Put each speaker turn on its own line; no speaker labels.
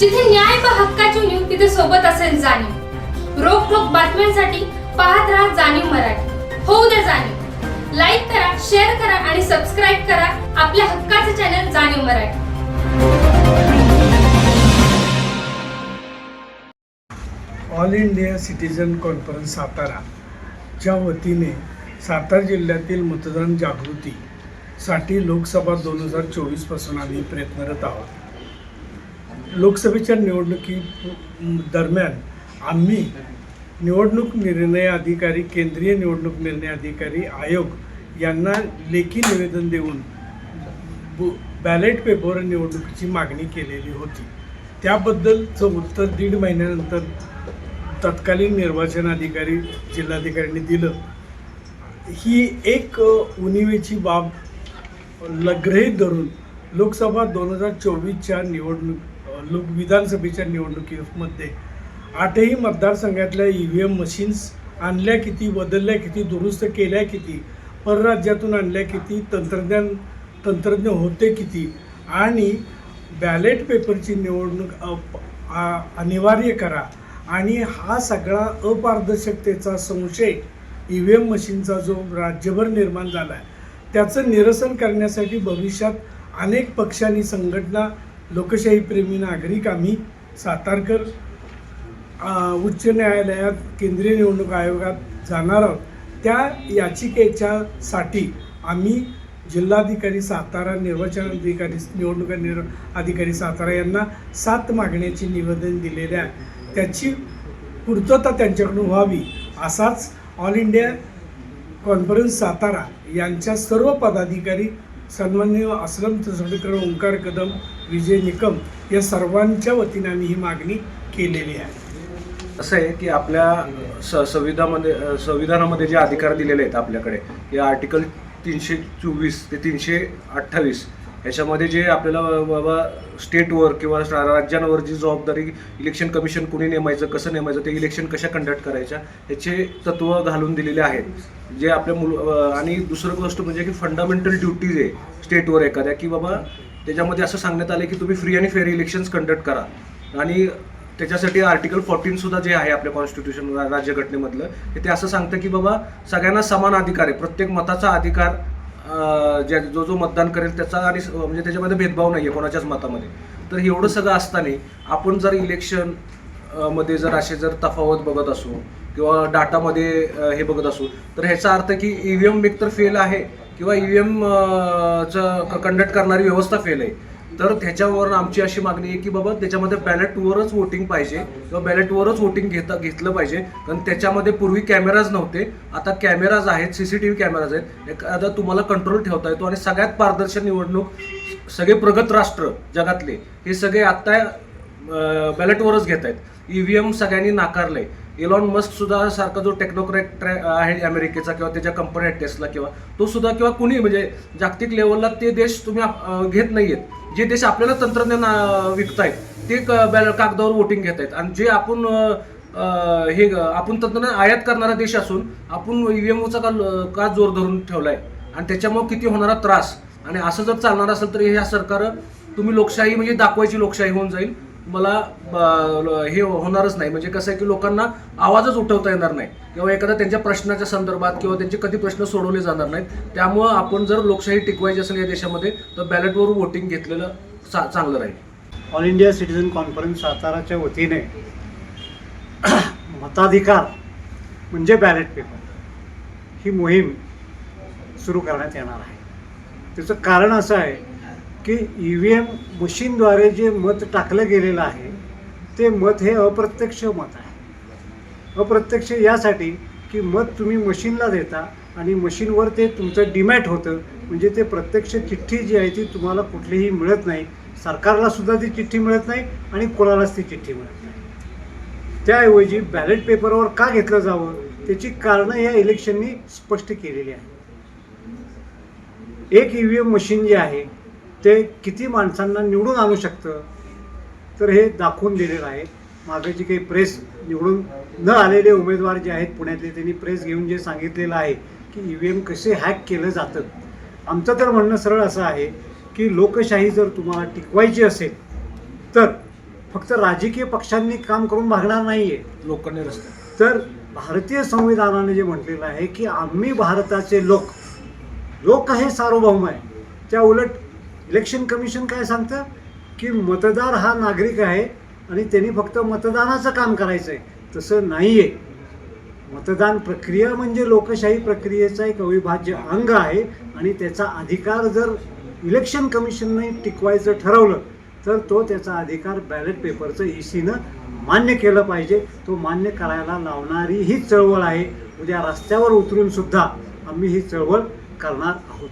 जिथे न्याय पा हक्काची नीम तिथे सोबत असेल जाणीव. रोखोक बातम्यांसाठी पाहत राहा जाणीव मराठी. होऊ द्या जाणीव. लाईक करा शेअर करा आणि सबस्क्राईब करा आपल्या हक्काचे channel Janiv Marathi.
All India citizen conference Satara. च्या वतीने सातारा जिल्ह्यातील मतदान जागृतीसाठी लोकसभा दोन हजार चोवीसपासून आम्ही प्रयत्नरत आहोत. लोकसभेच्या निवडणुकी दरम्यान आम्ही निवडणूक निर्णय अधिकारी केंद्रीय निवडणूक निर्णय अधिकारी आयोग यांना लेखी निवेदन देऊन बु बॅलेट पेपर निवडणुकीची मागणी केलेली होती. त्याबद्दलचं उत्तर दीड महिन्यानंतर तत्कालीन निर्वाचन अधिकारी जिल्हाधिकाऱ्यांनी दिलं. ही एक उणिवेची बाब लग्रही धरून लोकसभा दोन हजार चोवीसच्या निवडणूक लोक विधानसभेच्या निवडणुकीमध्ये आठही मतदारसंघातल्या ई व्ही एम मशीन्स आणल्या किती बदलल्या किती दुरुस्त केल्या किती परराज्यातून आणल्या किती तंत्रज्ञान तंत्रज्ञ होते किती आणि बॅलेट पेपरची निवडणूक अप- आ- अनिवार्य करा आणि हा सगळा अपारदर्शकतेचा संशय ई व्ही एम मशीनचा जो राज्यभर निर्माण झाला आहे त्याचं निरसन करण्यासाठी भविष्यात अनेक पक्षांनी संघटना लोकशाहीप्रेमी नागरिक आम्ही सातारकर उच्च न्यायालयात केंद्रीय निवडणूक आयोगात जाणार आहोत. त्या याचिकेच्यासाठी आम्ही जिल्हाधिकारी सातारा निर्वाचन अधिकारी निवडणूक निर अधिकारी सातारा यांना सात मागण्याचे निवेदन दिलेले आहे. त्याची पूर्तता त्यांच्याकडून व्हावी असाच ऑल इंडिया कॉन्फरन्स सातारा यांच्या सर्व पदाधिकारी सन्मान्य असलम तसडकर ओंकार कदम विजय निकम या सर्वांच्या वतीने आम्ही ही मागणी केलेली आहे.
असं आहे की आपल्या स संविधामध्ये संविधानामध्ये जे अधिकार दिलेले आहेत आपल्याकडे या आर्टिकल तीनशे चोवीस ते तीनशे अठ्ठावीस ह्याच्यामध्ये जे आपल्याला बाबा स्टेटवर किंवा राज्यांवर जी जबाबदारी इलेक्शन कमिशन कुणी नेमायचं कसं नेमायचं ते इलेक्शन कशा कंडक्ट करायच्या ह्याचे तत्व घालून दिलेले आहेत. जे आपल्या मुल आणि दुसरं गोष्ट म्हणजे की फंडामेंटल ड्युटीज आहे स्टेटवर एखाद्या की बाबा त्याच्यामध्ये असं सांगण्यात आलं की तुम्ही फ्री आणि फेअर इलेक्शन्स कंडक्ट करा. आणि त्याच्यासाठी आर्टिकल फोर्टीन सुद्धा जे आहे आपल्या कॉन्स्टिट्यूशन राज्यघटनेमधलं ते असं सांगतं की बाबा सगळ्यांना समान अधिकार आहे. प्रत्येक मताचा अधिकार ज्या जो जो मतदान करेल त्याचा आणि म्हणजे त्याच्यामध्ये भेदभाव नाही आहे कोणाच्याच मतामध्ये. तर एवढं सगळं असताना आपण जर इलेक्शनमध्ये जर असे जर तफावत बघत असू किंवा डाटामध्ये हे बघत असू तर ह्याचा अर्थ की ई व्ही एम तर फेल आहे किंवा ई व्ही एमचं कंडक्ट करणारी व्यवस्था फेल आहे. तर त्याच्यावर आमची अशी मागणी आहे की बाबा त्याच्यामध्ये बॅलेटवरच वोटिंग पाहिजे किंवा बॅलेटवरच वोटिंग घेता घेतलं पाहिजे. कारण त्याच्यामध्ये पूर्वी कॅमेराज नव्हते. आता कॅमेराज आहेत C C T V cameras आहेत एखादा तुम्हाला कंट्रोल ठेवता येतो आणि सगळ्यात पारदर्शक निवडणूक सगळे प्रगत राष्ट्र जगातले हे सगळे आत्ता बॅलेटवरच घेत आहेत. ई व्ही एम सगळ्यांनी नाकारलंय. इलॉन मस्क सुद्धा सारखा जो टेक्नोक्रॅट आहे अमेरिकेचा किंवा त्याच्या कंपन्या आहेत टेस्ला किंवा तो सुद्धा किंवा कुणी म्हणजे जागतिक लेवलला ते देश तुम्ही घेत नाही आहेत जे देश आपल्याला तंत्रज्ञान विकत विकतायत ते क- बॅल- कागदावर वोटिंग घेत आहेत आणि जे आपण हे आपण तंत्रज्ञान आयात करणारा देश असून आपण ईव्हीएमचा का का जोर धरून ठेवला आहे आणि त्याच्यामुळे किती होणारा त्रास? आणि असं जर चालणार असेल तर ह्या सरकार तुम्ही लोकशाही म्हणजे दाखवायची लोकशाही होऊन जाईल. मला ब- हे होणारच नाही. म्हणजे कसं आहे की लोकांना आवाजच उठवता येणार नाही. किंवा एखाद्या त्यांच्या प्रश्नाच्या संदर्भात किंवा त्यांचे कधी प्रश्न सोडवले जाणार नाहीत. त्यामुळं आपण जर लोकशाही टिकवायची असेल या देशामध्ये तर बॅलेटवर वोटिंग घेतलेलं चा चांगलं राहील.
ऑल इंडिया सिटीजन कॉन्फरन्स साताराच्या वतीने मताधिकार म्हणजे बॅलेट पेपर ही मोहीम सुरू करण्यात येणार आहे. त्याचं कारण असं आहे की ई व्ही एम मशीनद्वारे जे मत टाकलं गेलेलं आहे ते मत हे अप्रत्यक्ष मत आहे. अप्रत्यक्ष यासाठी की मत तुम्ही मशीनला देता आणि मशीनवर ते तुमचं डिमॅट होतं म्हणजे ते प्रत्यक्ष चिठ्ठी जी आहे ती तुम्हाला कुठलीही मिळत नाही. सरकारला सुद्धा ती चिठ्ठी मिळत नाही आणि कोणालाच ती चिठ्ठी मिळत नाही. त्याऐवजी बॅलेट पेपरवर का घेतलं जावं? त्याची कारणं या इलेक्शननी स्पष्ट केलेली आहे एक ई व्ही एम मशीन जे आहे ते किती माणसांना निवडून आणू शकतं? तर हे दाखवून दिलेलं आहे. मागे जी काही प्रेस निवडून न आलेले उमेदवार जे आहेत पुण्यातले त्यांनी प्रेस घेऊन जे सांगितलेलं आहे की ई व्ही एम कसे हॅक केलं जातं. आमचं तर म्हणणं सरळ असं आहे की लोकशाही जर तुम्हाला टिकवायची असेल तर फक्त राजकीय पक्षांनी काम करून भागणार नाहीये.
लोकांनी रस्ते.
तर भारतीय संविधानाने जे म्हटलेलं आहे की आम्ही भारताचे लोक लोक हे सार्वभौम आहे. त्या उलट इलेक्शन कमिशन काय सांगतं? की मतदार हा नागरिक आहे आणि त्यांनी फक्त मतदानाचं काम करायचं आहे तसं नाही आहे मतदान प्रक्रिया म्हणजे लोकशाही प्रक्रियेचा एक अविभाज्य अंग आहे आणि त्याचा अधिकार जर इलेक्शन कमिशनने टिकवायचं ठरवलं तर तो त्याचा अधिकार बॅलेट पेपरचं ई सीनं मान्य केलं पाहिजे. तो मान्य करायला लावणारी ही चळवळ आहे. उद्या रस्त्यावर उतरून सुद्धा आम्ही ही चळवळ करणार आहोत.